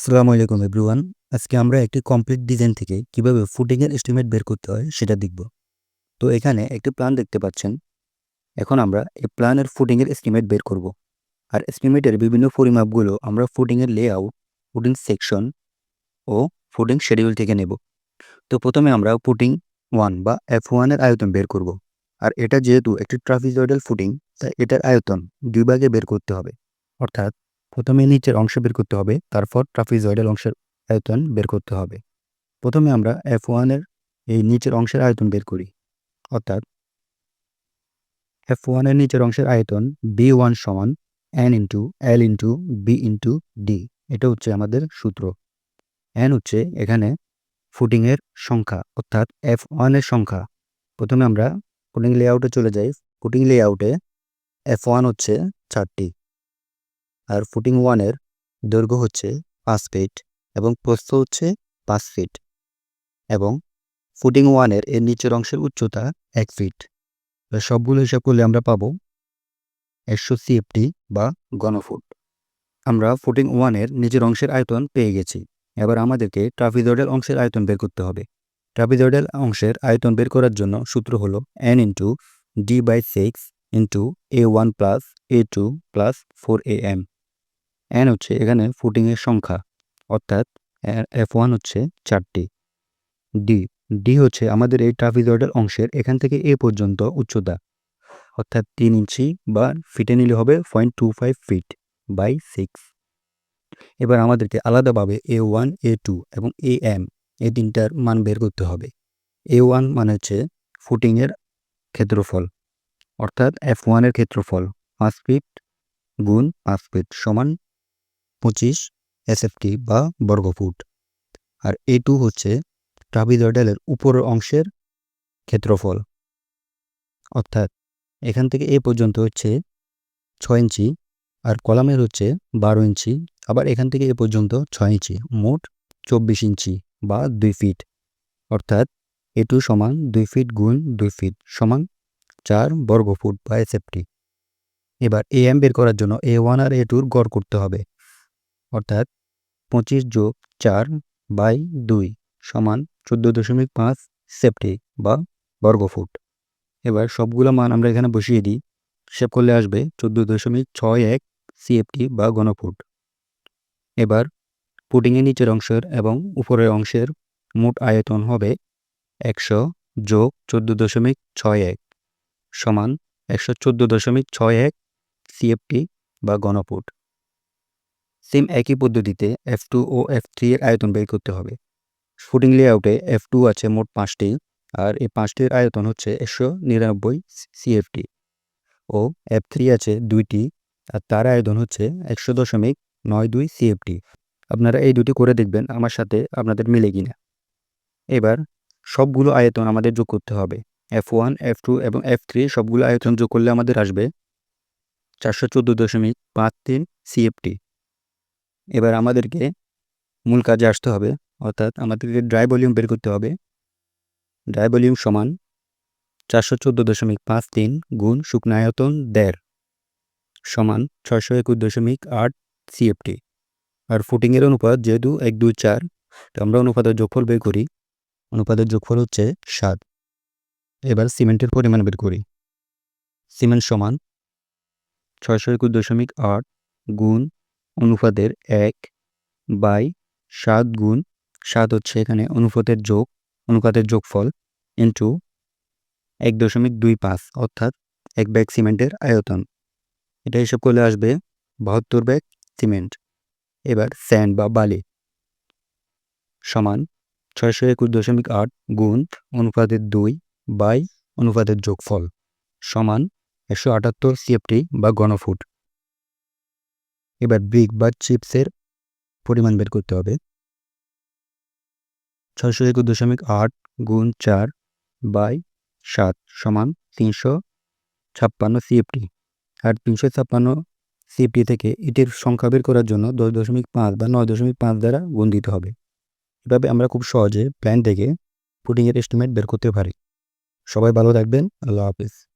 আসসালামু আলাইকুম এভরিওয়ান। আজকে আমরা একটি কমপ্লিট ডিজাইন থেকে কীভাবে ফুটিংয়ের এস্টিমেট বের করতে হয় সেটা দেখব। তো এখানে একটি প্ল্যান দেখতে পাচ্ছেন। এখন আমরা এই প্ল্যানের ফুটিংয়ের এস্টিমেট বের করব। আর এস্টিমেটের বিভিন্ন পরিমাপগুলো আমরা ফুটিংয়ের লেআউট ফুটিং সেকশন ও ফুটিং শেডিউল থেকে নেব। তো প্রথমে আমরা ফুটিং ওয়ান বা এফ ওয়ানের আয়তন বের করব। আর এটা যেহেতু একটি ট্রাফিজয়েডাল ফুটিং, তাই এটার আয়তন দুই ভাগে বের করতে হবে। অর্থাৎ প্রথমে নিচের অংশ বের করতে হবে, তারপর ট্রাফিজয়েডাল অংশের আয়তন বের করতে হবে। প্রথমে আমরা এফ ওয়ানের এই নিচের অংশের আয়তন বের করি, অর্থাৎ এফ ওয়ানের নিচের অংশের আয়তন বি ওয়ান সমান N into L into B into D এটা হচ্ছে আমাদের সূত্র। এন হচ্ছে এখানে ফুটিংয়ের সংখ্যা, অর্থাৎ এফ ওয়ানের সংখ্যা। প্রথমে আমরা ফুটিং লেআউটে চলে যাই ফুটিং লেআউটে এফ ওয়ান হচ্ছে চারটি। আর ফুটিং ওয়ানের দৈর্ঘ্য হচ্ছে পাঁচ ফিট এবং প্রস্থ হচ্ছে পাঁচ ফিট এবং ফুটিং ওয়ানের এর নিচের অংশের উচ্চতা এক ফিট সবগুলো হিসাব করলে আমরা পাবো একশো সিএফটি বা গণফুট আমরা ফুটিং ওয়ানের নিচের অংশের আয়তন পেয়ে গেছি। এবার আমাদেরকে ট্রাফিজয়েডাল অংশের আয়তন বের করতে হবে। ট্রাফিজয়েডাল অংশের আয়তন বের করার জন্য সূত্র হলো N into D by six into A one plus A two plus four A M N হচ্ছে এখানে ফুটিংয়ের সংখ্যা, অর্থাৎ এফ ওয়ান হচ্ছে চারটি। ডি ডি হচ্ছে আমাদের এই ট্রাফিজয়েডাল অংশের এখান থেকে এ পর্যন্ত উচ্চতা, অর্থাৎ তিন ইঞ্চি বা ফিটে নিলে হবে point two five feet by six এবার আমাদেরকে আলাদাভাবে এ ওয়ান এ টু এবং এ এম এই তিনটার মান বের করতে হবে। এ ওয়ান মানে হচ্ছে ফুটিংয়ের ক্ষেত্রফল, অর্থাৎ এফ ওয়ানের ক্ষেত্রফল, পাঁচ ফিট গুণ পাঁচ ফিট সমান পঁচিশ এসএফটি বা বর্গফুট। আর এ টু হচ্ছে ট্রাপিজয়েডালের উপরের অংশের ক্ষেত্রফল। অর্থাৎ এখান থেকে এ পর্যন্ত হচ্ছে ছয় ইঞ্চি আর কলামের হচ্ছে বারো ইঞ্চি। আবার এখান থেকে এ পর্যন্ত ছয় ইঞ্চি, মোট চব্বিশ ইঞ্চি বা দুই ফিট। অর্থাৎ এ টু সমান দুই ফিট গুণ দুই ফিট সমান চার বর্গফুট বা এসএফটি। এবার এ এম বের করার জন্য এ ওয়ান আর এ টুর গড় করতে হবে। অর্থাৎ পঁচিশ যোগ চার বাই দুই সমান চোদ্দ দশমিক পাঁচ সেফটি বা বর্গফুট। এবার সবগুলো মান আমরা এখানে বসিয়ে দিই। সেভ করলে আসবে চোদ্দ দশমিক ছয় এক সিএফটি বা গণফুট এবার পুডিংয়ের নিচের অংশের এবং উপরের অংশের মোট আয়তন হবে একশো যোগ চোদ্দ দশমিক ছয় এক সমান একশো চোদ্দ দশমিক ছয় এক সিএফটি বা গণফুট সেম একই পদ্ধতিতে এফ টু ও এফ থ্রি এর আয়তন বের করতে হবে। ফুটিং লেআউটে এফ টু আছে মোট পাঁচটি, আর এই পাঁচটির আয়তন হচ্ছে একশো নিরানব্বই সিএফটি ও এফ থ্রি আছে দুইটি, আর তার আয়তন হচ্ছে একশো দশমিক নয় দুই সিএফটি আপনারা এই দুটি করে দেখবেন আমার সাথে আপনাদের মিলে কিনা। এবার সবগুলো আয়তন আমাদের যোগ করতে হবে। এফ ওয়ান এফ টু এবং এফ থ্রি সবগুলো আয়তন যোগ করলে আমাদের আসবে চারশো চোদ্দ দশমিক পাঁচ তিন সিএফটি এবার আমাদেরকে মূল কাজে আসতে হবে, অর্থাৎ আমাদেরকে ড্রাই ভলিউম বের করতে হবে। ড্রাই ভলিউম সমান চারশো চোদ্দ দশমিক পাঁচ তিন গুণ শুকনায়তন দেড় সমান ছয়শো একুশ দশমিক আট সিএফটি আর ফুটিংয়ের অনুপাত যেহেতু এক, দুই, চার আমরা অনুপাতের যোগফল বের করি। অনুপাতের যোগফল হচ্ছে সাত। এবার সিমেন্টের পরিমাণ বের করি। সিমেন্ট সমান ছয়শো একুশ দশমিক আট গুণ অনুপাতের এক বাই সাত গুণ সাত হচ্ছে এখানে অনুপাতের যোগ, অনুপাতের যোগফল ইন্টু এক দশমিক দুই পাঁচ, অর্থাৎ এক ব্যাগ সিমেন্টের আয়তন। এটা হিসাব করলে আসবে বাহাত্তর ব্যাগ সিমেন্ট। এবার স্যান্ড বা বালি সমান ছয়শো একুশ দশমিক আট গুণ অনুপাতের দুই বাই অনুপাতের যোগফল সমান একশো আটাত্তর সিএফটি বা গণফুট এবার ব্রিক বা চিপসের পরিমাণ বের করতে হবে। ছয়শো একুশ দশমিক আট গুণ চার বাই সাত সমান তিনশো ছাপ্পান্ন সিএফটি। আর তিনশো ছাপ্পান্ন সিএফটি থেকে এটির সংখ্যা বের করার জন্য দশ দশমিক পাঁচ বা নয় দশমিক পাঁচ দ্বারা গুণ দিতে হবে। এভাবে আমরা খুব সহজে প্ল্যান থেকে পুডিংয়ের এস্টিমেট বের করতে পারি। সবাই ভালো থাকবেন, আল্লাহ হাফিজ।